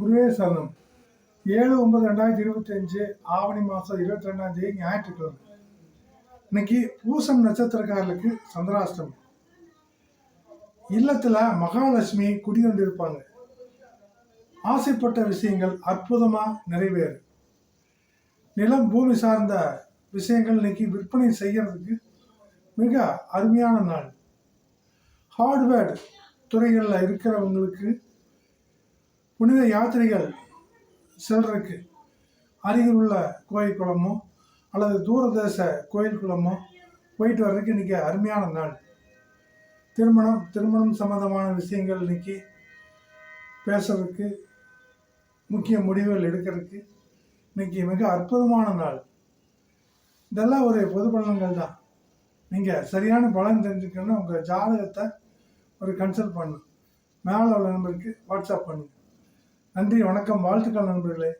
குருவே சரணம். ஏழு ஒன்பது ரெண்டாயிரத்தி இருபத்தி அஞ்சு ஆவணி மாதம் இருபத்தி ரெண்டாம் தேதி ஞாயிற்றுக்கிழமை. இன்னைக்கு பூசம் நட்சத்திரக்காரர்களுக்கு சந்திராஷ்டமம். இல்லத்தில் மகாலட்சுமி குடிகொண்டிருப்பாங்க. ஆசைப்பட்ட விஷயங்கள் அற்புதமாக நிறைவேறும். நிலம் பூமி சார்ந்த விஷயங்கள் இன்னைக்கு விற்பனை செய்கிறதுக்கு மிக அருமையான நாள். ஹார்ட்வேர் துறைகளில் இருக்கிறவங்களுக்கு புனித யாத்திரைகள் செல்றதுக்கு அருகில் உள்ள கோயில் குளமோ அல்லது தூரதேச கோயில் குளமோ போயிட்டு வர்றதுக்கு இன்றைக்கி அருமையான நாள். திருமணம் திருமணம் சம்மந்தமான விஷயங்கள் இன்றைக்கி பேசுறதுக்கு முக்கிய முடிவுகள் எடுக்கிறதுக்கு இன்றைக்கி மிக அற்புதமான நாள். இதெல்லாம் ஒரு பொது பலன்கள் தான். நீங்கள் சரியான பலன் தெரிஞ்சுக்கணும்னா உங்கள் ஜாதகத்தை ஒரு கன்சல்ட் பண்ணணும் மேலே உள்ள நம்பருக்கு வாட்ஸ்அப் பண்ணுங்கள் நன்றி வணக்கம். வாழ்த்துக்கள் நண்பர்களே.